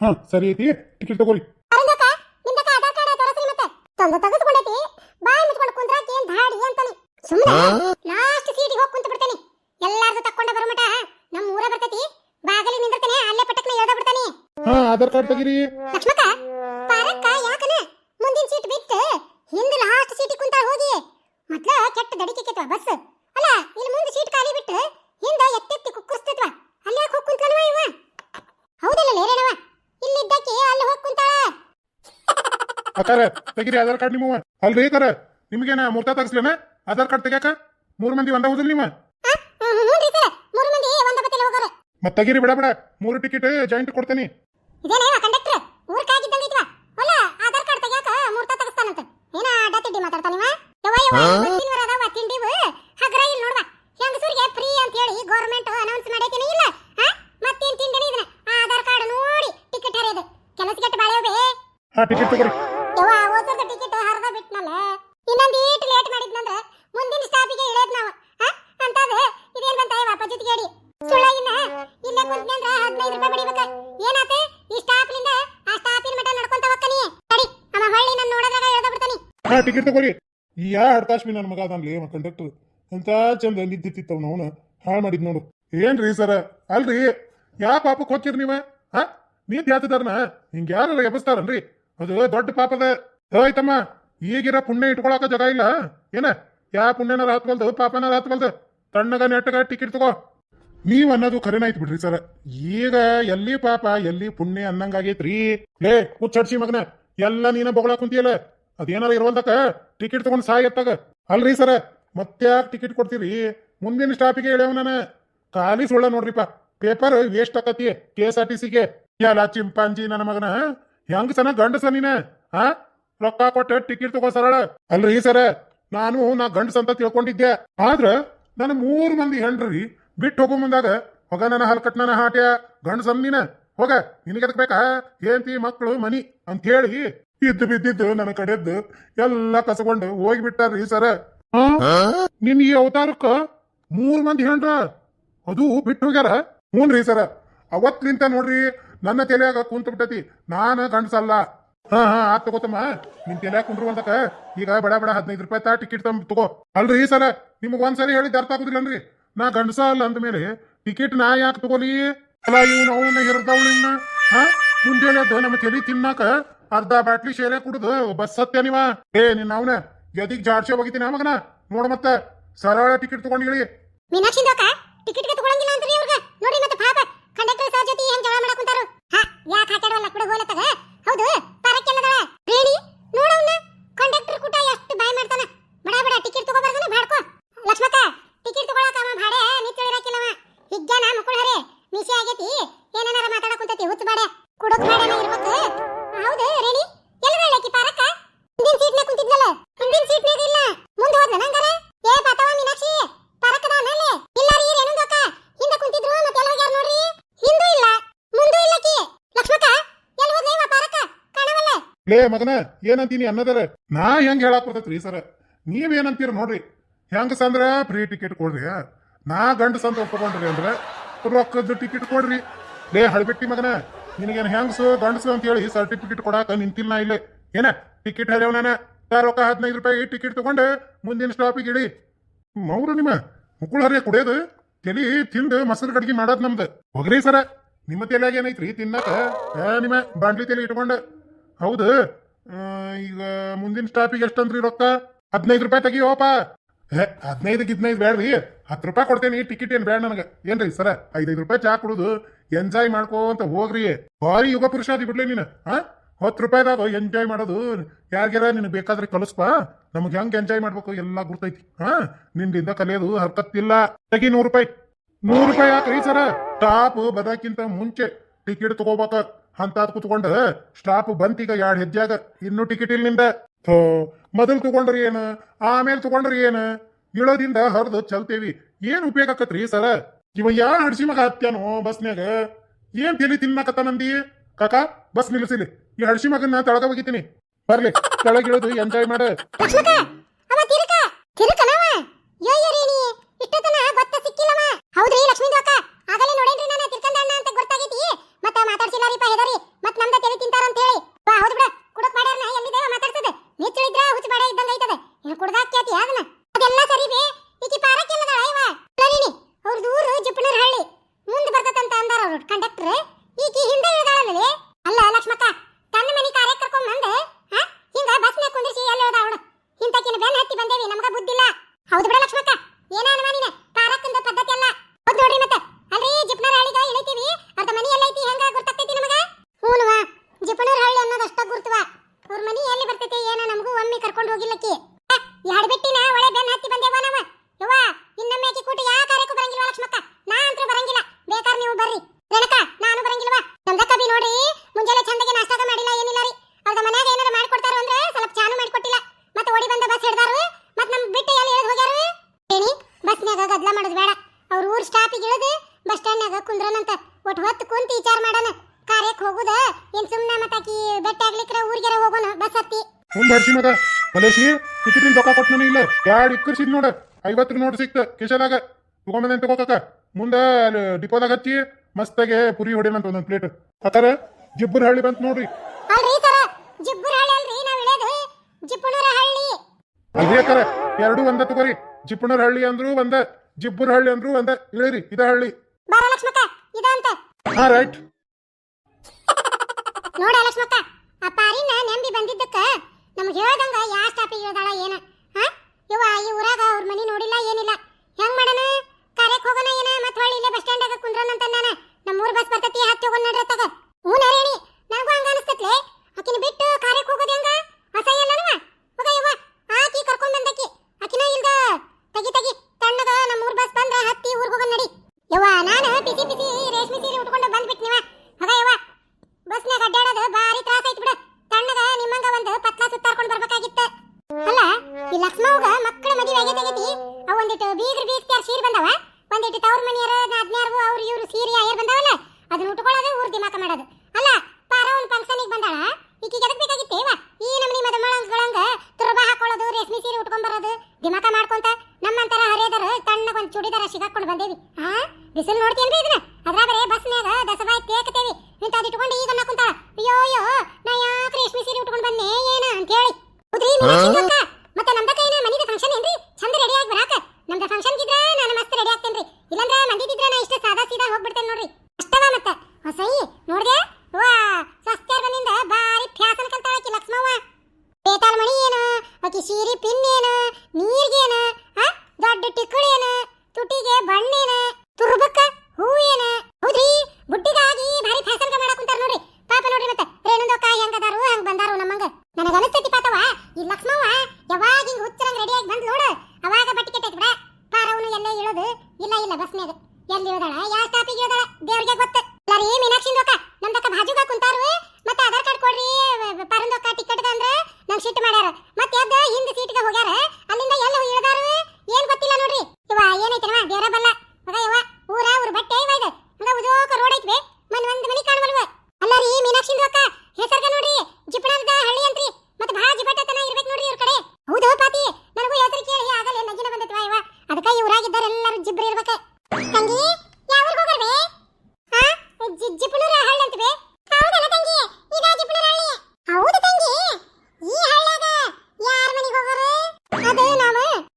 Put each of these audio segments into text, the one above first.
ಹಾ ಸರಿ ಐತಿ. ಟಿಕೆಟ್ ತಗೋರಿ. ತಂದು ತೆಗೆದುಕೊಂಡೈತಿ ಬಾಯಿ ಮುಚ್ಕೊಂಡು ಕುಂದ್ರಾಕಿ ಏನ್ ಧಾಡಿ ಅಂತಾನೆ. ಸುಮ್ಮನೆ ಲಾಸ್ಟ್ ಸೀಟಿಗೆ ಹೋಗಿ ಕುಂತ ಬಿಡ್ತಾನೆ. ಎಲ್ಲಾರ್ದು ತಕ್ಕೊಂಡ ಬರಮಟ ನಮ್ಮ ಊರ ಬರ್ತೈತಿ. ಬಾಗಲಿ ನಿಂದಿರ್ತಾನೆ ಅಲ್ಲೇ ಪಟಕ್ನ ಎಳ್ದ ಬಿಡ್ತಾನೆ. ಹಾ ಆಧಾರ್ ಕಾರ್ಡ್ ತೆಗೀರಿ. ಲಕ್ಷ್ಮಕ್ಕ ಪಾರಕ್ಕ ಯಾಕನ ಮುಂದಿನ ಸೀಟ್ ಬಿಟ್ಟು ಹಿಂದೆ ಲಾಸ್ಟ್ ಸೀಟಿಗೆ ಕುಂತಾಳ ಹೋಗಿ ಮೊದ್ಲ ಕೆಟ್ಟ ದಡಿಕೆ ಬಸ್ ಅಲ್ಲ ಇಲ್ಲಿ ಮುಂದೆ ಸೀಟ್ ಖಾಲಿ ಬಿಟ್ಟು ಹಿಂದ ಎತ್ತೆತ್ತಿ ಕುಕ್ಕುರ್ಸ್ತೈತ್ವ ಅಲ್ಲಿ ಯಾಕೆ ಹೋಗಿ ಕುಂತಾನವ ಇವ ಹೌದಲ್ಲ ಲೇರೇಣವ ಇಲ್ಲಿದ್ದಕ್ಕೆ ಅಲ್ಲಿ ಹೋಗಿ ಕುಂತಾಳ ಅಕ್ಕಾರ ತೆಗಿರಿ ಆಧಾರ್ ಕಾರ್ಡ್ ನಿಮ್ಮವ ಅಲ್ರಿ ಕರ ನಿಮ್ಗೇನ ಮೂರ್ತಾ ತಗಸ್ಲೇನ? ಆಧಾರ್ ಕಾರ್ಡ್ ತೆಗ್ಯಾಕ? ಮೂರ್ ಮಂದಿ ಒಂದ ಹೋದಿಲ್ಲ ನಿಮ್ಮ ಮತ್ ತೆಗೀರಿ ಬಿಡ ಬಿಡ. ಮೂರು ಟಿಕೆಟ್ ಜಾಯಿಂಟ್ ಕೊಡ್ತೇನಿ. ಹಾ? ಮತ್ತೇನ್ ತಿಂಡಿನ ಇದನ್ನ? ಆಧಾರ್ ಕಾರ್ಡ್ ನೋಡಿ ಟಿಕೆಟ್ ಹರಿಯೋದು. ಯವ್ವ ಓಸದ ಟಿಕೆಟ್ ಹರಿದ ಬಿಟ್ನಲ್ಲ? ಇನ್ನೊಂದು ಈಟ್ ಲೇಟ್ ಮಾಡಿದ್ನಂದ್ರ ಮುಂದಿನ ಸ್ಟಾಪಿಗೆ ಇಳೇದ್ ನಾವು. ಅಂತದ ಇದೇನ್ ಬಂತ? ಯವ್ವ ಕೇಳಿ ಗಾಡಿ. ಸುಳ್ಳಾಗಿನ ಇಲ್ಲೇ ಕುಂತ್ನಂದ್ರ ಹದಿನೈದು ರೂಪಾಯಿ ಬಡಿಬೇಕ. ಏನಾತೆ? ಈ ಸ್ಟಾಪ್ಲಿಂದ ಆ ಸ್ಟಾಪಿನ ಮಟ್ಟ ನಡ್ಕೊಂತ ಹೋಗ್ತಾನಿ ಅಡಿ ಅವ ಹೊಳ್ಳಿ ನನ್ನ ನೋಡೋದಾಗ ಇಳ್ದ ಬಿಡ್ತಾನಿ. ಹಾ ಟಿಕೆಟ್ ತಗೋರಿ. ಯಾ ಹಡ್ಕಾಶ್ಮಿ ನನ್ನ ಮಗ ಅದಾನ್ಲಿ ಅವ ಕಂಡಕ್ಟರ್ ಅಂತ ಚಂದ ನಿದ್ದಿತ್ತಿತ್ತವ್ ಅವನು. ಹಾಳು ಮಾಡಿದ್ ನೋಡು. ಏನ್ರಿ ಸರ? ಅಲ್ರಿ? ಯಾ ಪಾಪಕ್ಕೆ ಹೋಗ್ತೀರಿ ನೀವ? ಹಾ? ನೀ ಯಾತದಾರನ ಹಿಂಗ ಯಾರು ಎಬಸ್ತಾರನ್ರಿ ಅದು ದೊಡ್ಡ ಪಾಪದ ಹೋಯ್ತಮ್ಮ ಈಗಿರೋ ಪುಣ್ಯ ಇಟ್ಕೊಳಕ ಜಾಗ ಇಲ್ಲ. ಏನ? ಯಾ ಪುಣ್ಯನಾರ ಹತ್ವಲ್ದು ಪಾಪನಾರ ಹತ್ವಲ್ದು ತಣ್ಣಗ ನೆಟ್ಟಗ ಟಿಕೆಟ್ ತಗೋ. ನೀವ್ ಅನ್ನೋದು ಖರೇನಾಯ್ತು ಬಿಡ್ರಿ ಸರ. ಈಗ ಎಲ್ಲಿ ಪಾಪ, ಎಲ್ಲಿ ಪುಣ್ಯ ಅನ್ನಂಗಾಗೈತ್ರಿ? ಲೇ, ಹುಚ್ಚಡ್ಸಿ ಮಗನ, ಎಲ್ಲ ನೀನ ಬೊಗಳ ಕುಂತಿಯಲ್ಲ? ಅದೇನಾರ ಇರುವಂತಕ ಟಿಕೆಟ್ ತಗೊಂಡ್ ಸಾಯತ್ತಾಗ ಅಲ್ರಿ ಸರ, ಮತ್ತ್ಯಾಕ್ ಟಿಕೆಟ್ ಕೊಡ್ತೀರಿ? ಮುಂದಿನ ಸ್ಟಾಪಿಗೆ ಹೇಳ್ಯಾವ ನಾನು. ಖಾಲಿ ಸುಳ್ಳ ನೋಡ್ರಿಪ್ಪ. ಪೇಪರ್ ವೇಸ್ಟ್ ಆಕತಿ ಕೆ ಎಸ್ ಆರ್ ಟಿ ಸಿಗೆ ಎಲ್ಲ ಚಿಂಪಾಂಜಿ ನನ್ನ ಮಗನ ಹೆಂಗ್ ಸನ ಗಂಡಸ ನೀನ? ಹಾ ರೊಕ್ಕ ಕೊಟ್ಟೆ ಟಿಕೆಟ್ ತಗೋ ಸರಳ. ಅಲ್ರಿ ಸರ ನಾನು ನಾ ಗಂಡಸ ಅಂತ ತಿಳ್ಕೊಂಡಿದ್ದೆ. ಆದ್ರ ನನ್ನ ಮೂರು ಮಂದಿ ಹೆಂಡ್ರಿ ಬಿಟ್ಟು ಹೋಗೋ ಮುಂದಾಗ ಹೋಗ ನನ್ನ ಹಲ್ ಕಟ್ ನನ್ನ ಹಾಟ್ಯ ಗಂಡಸ ನೀನ. ಹೋಗ ನಿನಗೆ ಬೇಕಾ? ಏಂತಿ ಮಕ್ಕಳು ಮನಿ ಅಂತ ಹೇಳಿ ಇದ್ದು ಬಿದ್ದಿದ್ದು ನನ್ನ ಕಡೆದ್ದು ಎಲ್ಲ ಕಸಕೊಂಡು ಹೋಗಿಬಿಟ್ಟಾರ್ರಿ ಸರ. ನಿನ್ ಈ ಅವತಾರಕ್ಕ ಮೂರು ಮಂದಿ ಹೆಂಡ್ರ. ಅದು ಬಿಟ್ಟು ಹೋಗ್ಯಾರ? ಹ್ಞೂನ್ರಿ ಸರ ಅವತ್ಲಿಂತ ನೋಡ್ರಿ ನನ್ನ ತಲೆಯಾಗ ಕುಂತ ಬಿಟ್ಟತಿ ನಾನ ಗಂಡಸಲ್ಲ. ಹಾ ಹಾ, ಆತ್ ತಗೋತಮ್ಮ ನಿನ್ ತಲೆಯಾಗ ಕುಂಡ್ರುವಂತಕ ಈಗ ಬಡ ಬಡ ಹದಿನೈದು ರೂಪಾಯಿ ತಾ ಟಿಕೆಟ್ ತಮ್ಮ ತಗೋ. ಅಲ್ರಿ ಈ ಸಲ ನಿಮಗ್ ಒಂದ್ಸರಿ ಹೇಳಿದ್ ಅರ್ಥ ಆಗುದಿಲ್ಲನ್ರಿ. ನಾ ಗಂಡಸ ಅಲ್ಲ ಅಂದ್ಮೇಲೆ ಟಿಕೆಟ್ ನಾ ಯಾಕೆ ತಗೋಲಿ? ಅಲ್ಲ, ಇವ್ನು ಅವನ ನಿನ್ನ ಹಾ, ಮುಂಜಾನೆ ಎದ್ದು ನಮ್ಮ ತಲೆ ತಿನ್ನಾಕ ಅರ್ಧ ಬಾಟ್ಲಿ ಶೇರೆ ಕುಡ್ದು ಬಸ್ ಸತ್ಯ ನೀವ. ಏ, ನಿನ್ನ ಅವನ ಎದಿಗ್ ಜಾಡ್ಸೆ ಹೋಗಿದ್ದೀನಿ ಮಗನ? ನೋಡ ಮತ್ತ. ಸರಳ ಟಿಕೆಟ್ ತಗೊಂಡಿಳಿ ಮೀನಾಕ್ಷಿ ಟಿಕೆಟ್ ತಗೊಳಂಗಿಲ್ಲ ಅಂತ ನೋಡಿ ಮತ್ತೆ ಪಾಪ. ಕಂಡಕ್ಟರ್ ಸರ್ ಜೊತೆ ಹೆಂಗ್ ಜಗಳ ಮಾಡಕ್ ಕುಂತಾರು ಹಾ ಯಾಕೆ ಹಾಕ್ಯಾಡವಲ್ಲ ಕೂಡ ಹೋಲತ್ತಗ ಹೌದು ಪರಕ್ಕೆಲ್ಲದಳ ರೇಣಿ ನೋಡವ್ನ ಕಂಡಕ್ಟರ್ ಕೂಟ ಎಷ್ಟು ಬಾಯ್ ಮಾಡ್ತಾನ ಬಡ ಬಡ ಟಿಕೆಟ್ ತಗೋಬಾರ್ದನ ಬಾಡ್ಕೋ ಲಕ್ಷ್ಮಕ್ಕ ಟಿಕೆಟ್ ತಗೊಳಕ ಅವ ಭಾಡೆ ನಿಂತಿಳಿರಕ್ಕಿಲ್ಲವ ಹಿಗ್ಗಾನ ಮುಕ್ಕುಳ ಹರೇ ನಿಶೆ ಆಗೈತಿ ಏನೇನಾರ ಮಾತಾಡಕ್ ಕುಂತೈತಿ ಹುಚ್ಚ ಬಾಡೆ ಕುಡಕ್ ಬಾಡೆನ ಇರ್ಬೇಕು ಹೌದು ರೇಣಿ ಎಲ್ಲದ ಆಕಿ ಪಾರಕ್ಕ ಹಿಂದಿನ ಸೀಟ್ನಾಗ ಕುಂತಿದ್ನಲ್ಲ ಹಿಂದಿನ ಸೀಟ್ನಾಗ ಇಲ್ಲ ಮುಂದೆ ಹೋದ್ನ ನಂಗಾರ ಏ ಪಾತವ ಮೀನಾಕ್ಷಿ ಪರಕದ ಮೇಲೆ ಇಲ್ಲ ರೀ ರೇಣುಂದಕ್ಕ ಹಿಂದೆ ಕುಂತಿದ್ರು ಮತ್ತೆ ಎಲ್ಲ ಹೋಗ್ಯಾರ ನೋಡ್ರಿ ಹಿಂದೂ ಇಲ್ಲ ಮುಂದೂ ಇಲ್ಲ ಕಿ ಲಕ್ಷ್ಮಕ್ಕ ಎಲ್ಲಿ ಹೋದ್ನ ಇವ ಪಾರಕ ಕಾಣವಲ್ಲ ಲೇ ಮಗನ, ಏನಂತೀನಿ ಅನ್ನದರ ನಾ ಹೆಂಗ್ ಹೇಳಾಕ್ ಬರ್ತೈತ್ರಿ ಸರ? ನೀವ್ ಏನಂತೀರ ನೋಡ್ರಿ. ಹೆಂಗ ಸಂದ್ರ ಫ್ರೀ ಟಿಕೆಟ್ ಕೊಡ್ರಿ ನಾ ಗಂಡ ಅಂತ ಒಪ್ಕೊಂಡ್ರಿ ಅಂದ್ರ ರೊಕ್ಕದ ಟಿಕೆಟ್ ಕೊಡ್ರಿ. ಲೇ ಹಳಬಿಟ್ಟಿ ಮಗನ, ನಿನಗೇನು ಹೆಂಗಸು, ಗಂಡಸು ಅಂತ ಹೇಳಿ ಸರ್ಟಿಫಿಕೇಟ್ ಕೊಡಾಕ ನಿಂತಿಲ್ಲ ನಾ ಇಲ್ಲೇ. ಏನ ಟಿಕೆಟ್ ತಾ ರೊಕ್ಕ ಹದಿನೈದು ರೂಪಾಯಿ ಟಿಕೆಟ್ ತಗೊಂಡು ಮುಂದಿನ ಸ್ಟಾಪಿಗೆ ಇಡಿ. ಮೌರು ನಿಮ್ಮ ಮುಕ್ಕುಳ ಹರಿಯ ಕುಡಿಯೋದು. ತಲಿ ತಿಂದು ಮೊಸರು ಕಡ್ಗಿ ಮಾಡೋದು ನಮ್ದು. ಹೋಗ್ರಿ ಸರ. ನಿಮ್ಮ ತಲೆಯಾಗ ಏನೈತ್ರಿ ತಿನ್ನಕ? ನಿಮ್ಮ ಬಾಂಡ್ಲಿ ತಲೆ ಇಟ್ಕೊಂಡ. ಹೌದು. ಈಗ ಮುಂದಿನ ಸ್ಟಾಪಿಗೆ ಎಷ್ಟಂದ್ರಿ ರೊಕ್ಕ? ಹದಿನೈದು ರೂಪಾಯಿ ತೆಗಿಯೋಪ ಹದಿನೈದಕ್ಕೆ ಹದಿನೈದು ಬೇಡ್ರಿ ಹತ್ತು ರೂಪಾಯಿ ಕೊಡ್ತೇನೆ ಟಿಕೆಟ್ ಏನು ಬೇಡ ನನಗೆ. ಏನ್ರಿ ಸರ, ಐದೈದು ರೂಪಾಯಿ ಚಾ ಕುಡುದು ಎಂಜಾಯ್ ಮಾಡ್ಕೋ ಅಂತ ಹೋಗ್ರಿ. ಭಾರಿ ಯುಗ ಪುರುಷ ಅದಿ ಬಿಡ್ಲಿ ನೀನು ಹಾ ಹತ್ತು ರೂಪಾಯಿದಾಗ ಎಂಜಾಯ್ ಮಾಡೋದು. ಯಾರ್ಗ್ಯಾರ ನಿನಗೆ ಬೇಕಾದ್ರೆ ಕಲಿಸ್ಪ. ನಮ್ಗೆ ಹೆಂಗ್ ಎಂಜಾಯ್ ಮಾಡ್ಬೇಕು ಎಲ್ಲ ಗುರ್ತೈತಿ ಹಾ ನಿನ್ನಿಂದ ಕಲಿಯೋದು ಹರ್ಕತ್ತಿಲ್ಲ. ತೆಗಿ ನೂರು ರೂಪಾಯಿ. ನೂರು ರೂಪಾಯಿ ಹಾಕ್ರಿ ಸರ. ಟಾಪ್ ಬದಕ್ಕಿಂತ ಮುಂಚೆ ಟಿಕೆಟ್ ತಗೋಬೇಕ? ಹಂತಾದ್ ಕುತ್ಕೊಂಡು ಸ್ಟಾಪ್ ಬಂತೀಗ ಎರಡು ಹೆಜ್ಜೆಗ? ಇನ್ನು ಟಿಕೆಟ್ ಇಲ್ಲಿಂದ ಥೋ, ಮೊದಲು ತಗೊಂಡ್ರಿ ಏನು? ಆಮೇಲೆ ತಗೊಂಡ್ರಿ ಏನು? ಇಳೋದಿಂದ ಹರಿದು ಚಲ್ತೇವಿ. ಏನು ಉಪಯೋಗ ಆಕತ್ರಿ ಸರ? ಇವ ಯಾ ಹಡ್ಸಿ ಮಗ ಹತ್ಯಾನು ಬಸ್ನ್ಯಾಗ? ಏನ್ ತಿಳಿ ತಿನ್ನಕತ್ತ ನಂದಿ ಕಾಕ, ಬಸ್ ನಿಲ್ಸಿಲಿ. ಈ ಹಡ್ಸಿ ಮಗನ್ನ ತಳಗ ಹೋಗಿತೀನಿ ಬರ್ಲಿ ತಳಗಿಳೋದು ಎಂಜಾಯ್ ಮಾಡ. ಹೌದ್ರಿ ಮಾತಾಡ್ಸಿಲ್ಲ ರೀ ಪಾ ಹೆದರಿ. ಮತ್ತೆ ನಮ್ದ ತಲೆ ತಿಂತಾರ ಅಂತ ಹೇಳಿ ಬಾ ಹೌದು ಬಿಡ. ಮುಂಜಾನೆ ಚಂದಗೆ ನಾಷ್ಟಾಗ ಮಾಡಿಲ್ಲ, ಏನಿಲ್ಲ ರೀ. ಅವ್ರದ ಮನ್ಯಾಗ ಏನಾರ ಮಾಡ್ಕೊಡ್ತಾರ ಅಂದ್ರೆ ಸ್ವಲ್ಪ ಚಾನು ಮಾಡ್ಕೊಟ್ಟಿಲ್ಲ. ಮತ್ತೆ ಓಡಿ ಬಂದ ಬಸ್ ಹಿಡ್ದಾರು. ಮತ್ತೆ ನಮ್ ಬಿಟ್ಟು ಎಲ್ಲಿ ಇಳಿದು ಹೋಗ್ಯಾರು? ಏನಿ, ಬಸ್ನ್ಯಾಗ ಗದ್ಲ ಮಾಡೋದು ಬೇಡ. ಅವ್ರ ಊರ್ ಸ್ಟಾಪಿಗೆ ಇಳಿದು ಬಸ್ ಸ್ಟ್ಯಾಂಡ್ನಾಗ ಕುಂದ್ರನಂತ ಒಟ್ಟು ಹೊತ್ತು ಕುಂತಿ ವಿಚಾರ ಮಾಡೋಣ. ಕಾರ್ಯಕ್ಕೆ ಹೋಗುದ? ಏನ್ ಸುಮ್ಮನೆ ಮತ್ತಾಕಿ ಬೆಟ್ಟ ಆಗ್ಲಿಕ್ರ ಊರಿಗೆರ ಹೋಗೋಣ, ಬಸ್ ಹತ್ತಿ. ಮುಂದೆ ಹರ್ಷಿ ಮಗ. ಕಲೇಶಿ ಟಿಕೆಟಿನ ರೊಕ್ಕ ಕೊಟ್ಟನು ಇಲ್ಲ. ಎರಡು ಇಕ್ಕರ್ಸಿದ್ ನೋಡ. ಐವತ್ತು ನೋಡ್ ಸಿಕ್ತ ಕಿಶದಾಗ ತಗೊಂಬಂದೇನ್ ತಗೋಕ ಮುಂದೆ ಡಿಪೋದಾಗ ಹಚ್ಚಿ ಮಸ್ತಾಗೆ ಪುರಿ ಹೊಡಿಯೋಣ ಒಂದೊಂದು ಪ್ಲೇಟ್ ಆತರ ಜಿಬ್ಬರ ಹಳ್ಳಿ ಬಂತ ನೋಡ್ರಿ. ಅಲ್ರಿ ಸರ ಜಿಬ್ಬರ ಹಳ್ಳಿ ಅಲ್ರಿ ನಾವು ಇಳಿಯೋದು ಜಿಪ್ಪಣರ ಹಳ್ಳಿ. ಅಲ್ರಿ ಎರಡು ಒಂದ ತಗೋರಿ. ಜಿಪ್ಪಣರ ಹಳ್ಳಿ ಅಂದ್ರು ಒಂದ ಜಿಬ್ಬರ ಹಳ್ಳಿ ಅಂದ್ರು ಒಂದ. ಇಳಿರಿ ಇದ ಹಳ್ಳಿ. ಬಾರ ಲಕ್ಷ್ಮಕ್ಕ ಇದ ಅಂತ. ಹಾ ರೈಟ್ ನೋಡ ಲಕ್ಷ್ಮಕ್ಕ ಯಾವಾಗ ಹಿಂಗ್ ಹುಚ್ಚರಂಗ್ ಆಗಿ ಬಂದ್ ನೋಡು. ಅವಾಗ ಬಟ್ಟಿ ಕೆಟ್ಟ ಬಿಡ. ಪಾರವನು ಎಲ್ಲೇ ಇಳೋದು? ಇಲ್ಲ ಇಲ್ಲ ಬಸ್ನಾಗ ಎಲ್ಲಿ ಇಳದಳ? ಯಾವ ಸ್ಟಾಪಿಗೆ ಇಳೋದಾಳ? ದೇವ್ರಿಗೆ ಗೊತ್ತು. ಎಲ್ಲಾರ ಏ ಮೀನಾಕ್ಷಿ ರೊಕ್ಕ? ನಮ್ ಬಾಜುಗ ಕುಂತಾರು ಮತ್ತೆ ಆಧಾರ್ ಕಾರ್ಡ್ ಕೊಡ್ರಿ ಪರಂದೊಕ್ಕ ಟಿಕೆಟ್ ಅಂದ್ರೆ ನಮ್ ಶಿಟ್ ಮಾಡ್ಯಾರ. ಮತ್ತೆ ಎದ್ದ ಹಿಂದ್ ಸೀಟ್ಗೆ ಹೋಗ್ಯಾರ.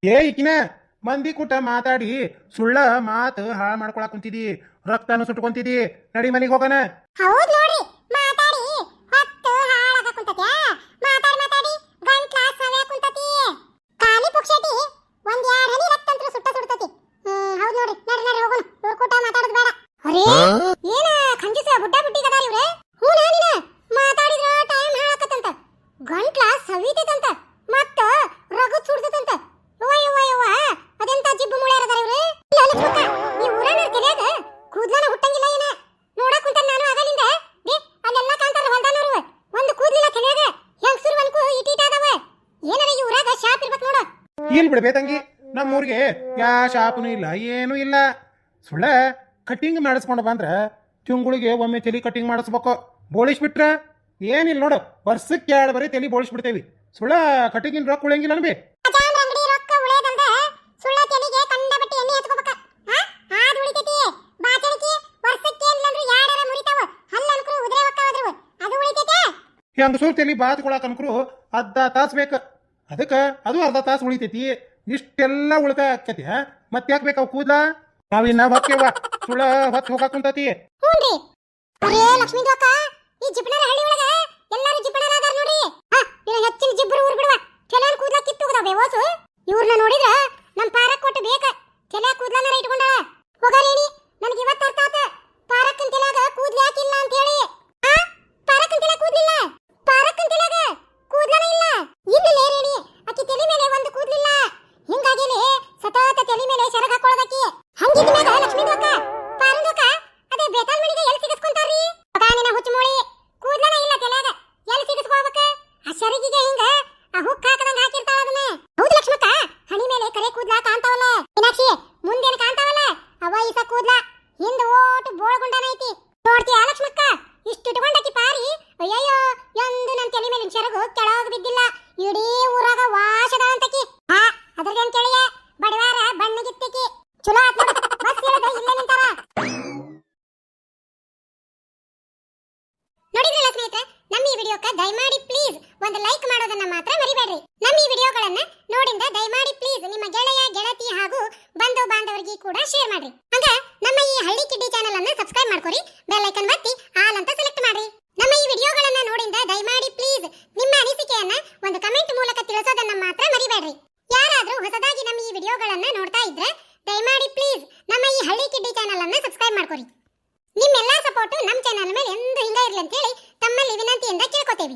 ಏ ಈಕಿನ ಮಂದಿ ಕುಟ ಮಾತಾಡಿ, ಸುಳ್ಳ ಮಾತು ಹಾಳು ಮಾಡ್ಕೊಳಕ್ ಕುಂತಿದಿ, ರಕ್ತನು ಸುಟ್ಕೊಂತಿದಿ, ನಡಿ ಮನೆಗೆ ಹೋಗನ ಬೇ ತಂಗಿ ನಮ್ಮೂರಿಗೆ ಯಾ ಶಾಪನು ಇಲ್ಲ ಏನೂ ಇಲ್ಲ. ಸುಳ್ಳ ಕಟಿಂಗ್ ಮಾಡಿಸ್ಕೊಂಡು ಬಂದ್ರೆ ತಿಂಗಳಿಗೆ ಒಮ್ಮೆ ತಲೆ ಕಟಿಂಗ್ ಮಾಡಿಸ್ಬೇಕು. ಬೋಳಿಸ್ಬಿಟ್ರೆ ಏನಿಲ್ಲ ನೋಡು ವರ್ಷಕ್ಕೆ ಎರಡು ಬರೀ ತಲೆ ಬೋಳಿಸ್ಬಿಡ್ತೇವಿ. ಸುಳ್ಳ ಕಟ್ಟಿಂಗಿನ ರೊಕ್ಕ ಉಳಿಯಂಗಿಲ್ಲ ನಮಗೆ. ಹೆಂಗಸೂರು ತಲೆ ಬಾತ್ಕೊಳಕ್ ಅನ್ಕರು ಅರ್ಧ ತಾಸು ಬೇಕು. ಅದಕ್ಕೆ ಅದು ಅರ್ಧ ತಾಸು ಉಳಿತೈತಿ. ಇಷ್ಟೆಲ್ಲ ಉಳಿತಾಯ ಆಗ್ತತಿ ಮತ್ತೆ ಯಾಕೆ ಬೇಕಾವ್ ಕೂದ್ಲ? ನಾವಿನ್ನ ಹೊತ್ತೇವ ಸುಳ ಹೊತ್ತು ಹೋಗಾ ಕುಂತತಿ. ಹ್ಞೂನ್ರಿ ಅರೇ ಲಕ್ಷ್ಮೀ ಅಕ್ಕ ಈ ಜಿಪ್ನರ ಹಳ್ಳಿ ಒಳಗ ಎಲ್ಲಾರು ಜಿಪ್ನರ ಅದಾರ ನೋಡಿ ಹಾ ನಿನ್ನ ಹೆಚ್ಚಿನ ಜಿಬ್ರು ಊರ್ ಬಿಡುವ. ಕೆಲವನ್ ಕೂದ್ಲ ಕಿತ್ತುಗದಾವೆ, ಓಸು. ಇವ್ರನ್ನ ನೋಡಿದ್ರ ನಮ್ಮ ಪಾರಕ್ ಕೊಟ್ಟು ಬೇಕ. ತಲೆ ಕೂದ್ಲನಾರ ಇಟ್ಕೊಂಡಾಳ ಹೋಗಾರೇಣಿ ನನಗೆ ಇವತ್ತು ಅರ್ಥ ಆತ ಪಾರಕ್ಕನ್ ತಲೆಯಾಗ ಕೂದ್ಲ ಯಾಕಿಲ್ಲ ಅಂತ ಹೇಳಿ ಆ ಪಾರಕ್ಕನ್ ತಲೆ ಕೂದ್ಲಿಲ್ಲ ಪಾರಕ್ಕನ್ ತಲೆಯಾಗ ಕೂದ್ಲನ ಇಲ್ಲ ಇಲ್ಲ ರೇಣಿ ಆಕಿ ತಲೆ ಮೇಲೆ ಒಂದು ಕೂದ್ಲಿಲ್ಲ ಹಿಂಗಾಗಿನೇ ಸತತ ತಲೆ ಮೇಲೆ ಸೆರಗ ಹಾಕೊಳ್ಳೋದಕ್ಕಿ ಹಂಗಿದ್ಮ್ಯಾಗ ಲಕ್ಷ್ಮೀ ಅಕ್ಕ ಪಾರಂದು ಅಕ್ಕ ಅದೇ ಬೇತಾಲ್ ಮಣಿಗೆ ಎಲ್ಲಿ ಸಿಗಿಸ್ಕೊಂತಾರ್ರಿ ನಿನ್ನ ಹುಚ್ಚ ಮೂಳಿ ಕೂದ್ಲನ ಇಲ್ಲ ತಲೆಯಾಗ ಎಲ್ಲಿ ಸಿಗಿಸ್ಕೋಬೇಕ ಆ ಸೆರಗಿಗೆ ಹಿಂಗ ಹುಕ್ ಹಾಕದಂಗ ಹಾಕಿರ್ತಾಳ ಅದನ್ನ. ಹೌದು ಲಕ್ಷ್ಮಕ್ಕ, ಹಣಿ ಮೇಲೆ ಕರೆ ಕೂದ್ಲಾ ಕಾಣ್ತಾವಲ್ಲ. ಮೀನಾಕ್ಷಿ, ಮುಂದೇನು ಕಾಣ್ತಾವಲ್ಲ? ಅವ ಈಸ ಕೂದ್ಲಾ. ಹಿಂದ ಓಟು ಬೋಳಗುಂಡನ ಐತಿ. ನೋಡ್ತೀಯ ಲಕ್ಷ್ಮಕ್ಕ? ಇಷ್ಟು ಇಟ್ಕೊಂಡಾಕಿ ಪಾರಿ. ಅಯ್ಯಯ್ಯೋ, ಎಂದು ನನ್ನ ತಲೆ ಮೇಲಿನ ಚರಗು ಕೆಳಗೆ ಬಿದ್ದಿಲ್ಲ. ಇಡೀ ಊರಾಗ ವಾಸದ ಅಂತಕಿ. ಹಾ ಅದ್ರದೇನ್ ಕೇಳಿಯ? ಬಡವಾರ ಬಣ್ಣಗಿತ್ತಿಕಿ. ಚಲೋ ಆತ್ ಬಸ್ ಇಳದ ಇಲ್ಲೇ ನಿಂತಾರ. ನೋಡಿದ್ರಲ್ಲ ಸ್ನೇಹಿತರೆ, ನಮ್ಮ ಈ ವಿಡಿಯೋಕ್ಕೆ ದಯಮಾಡಿ ಒಂದು ಲೈಕ್ ಮಾಡೋದನ್ನ ಮಾತ್ರ ಮರಿಬೇಡ್ರಿ. ನಮ್ಮ ಈ ವಿಡಿಯೋಗಳನ್ನ ನೋಡಿಂದ ದಯಮಾಡಿ ಪ್ಲೀಸ್ ನಿಮ್ಮ ಗೆಳೆಯ, ಗೆಳತಿ ಹಾಗೂ ಬಂಧು ಬಾಂಧವರಿಗೆ ಕೂಡ ಶೇರ್ ಮಾಡ್ರಿ. ಹಂಗ ನಮ್ಮ ಈ ಹಳ್ಳಿ ಕಿಡ್ಡಿ ಚಾನೆಲ್ ಅನ್ನ ಸಬ್ಸ್ಕ್ರೈಬ್ ಮಾಡ್ಕೊರಿ ಬೆಲ್ ಐಕನ್ ಒತ್ತಿ ಆಲ್ ಅಂತ ಸೆಲೆಕ್ಟ್ ಮಾಡ್ರಿ. ನಮ್ಮ ಈ ವಿಡಿಯೋಗಳನ್ನ ನೋಡಿಂದ ದಯಮಾಡಿ ಪ್ಲೀಸ್ ನಿಮ್ಮ ಅನಿಸಿಕೆಯನ್ನ ಒಂದು ಕಮೆಂಟ್ ಮೂಲಕ ತಿಳಿಸೋದನ್ನ ಮಾತ್ರ ಮರಿಬೇಡ್ರಿ. ಯಾರಾದ್ರೂ ಹೊಸದಾಗಿ ನಮ್ಮ ಈ ವಿಡಿಯೋಗಳನ್ನ ನೋಡ್ತಾ ಇದ್ರೆ ದಯಮಾಡಿ ಪ್ಲೀಸ್ ನಮ್ಮ ಈ ಹಳ್ಳಿ ಕಿಡ್ಡಿ ಚಾನೆಲ್ ಅನ್ನ ಸಬ್ಸ್ಕ್ರೈಬ್ ಮಾಡ್ಕೊರಿ. ನಿಮ್ಮೆಲ್ಲಾ ಸಪೋರ್ಟ್ ನಮ್ಮ ಚಾನೆಲ್ ಮೇಲೆ ಎಂದು ಹಿಂಗ ಇರ್ಲಿ ಅಂತ ಹೇಳಿ ತಮ್ಮಲ್ಲಿ ವಿನಂತಿಯಿಂದ ಕೇಳ್ಕೊತೇವೆ.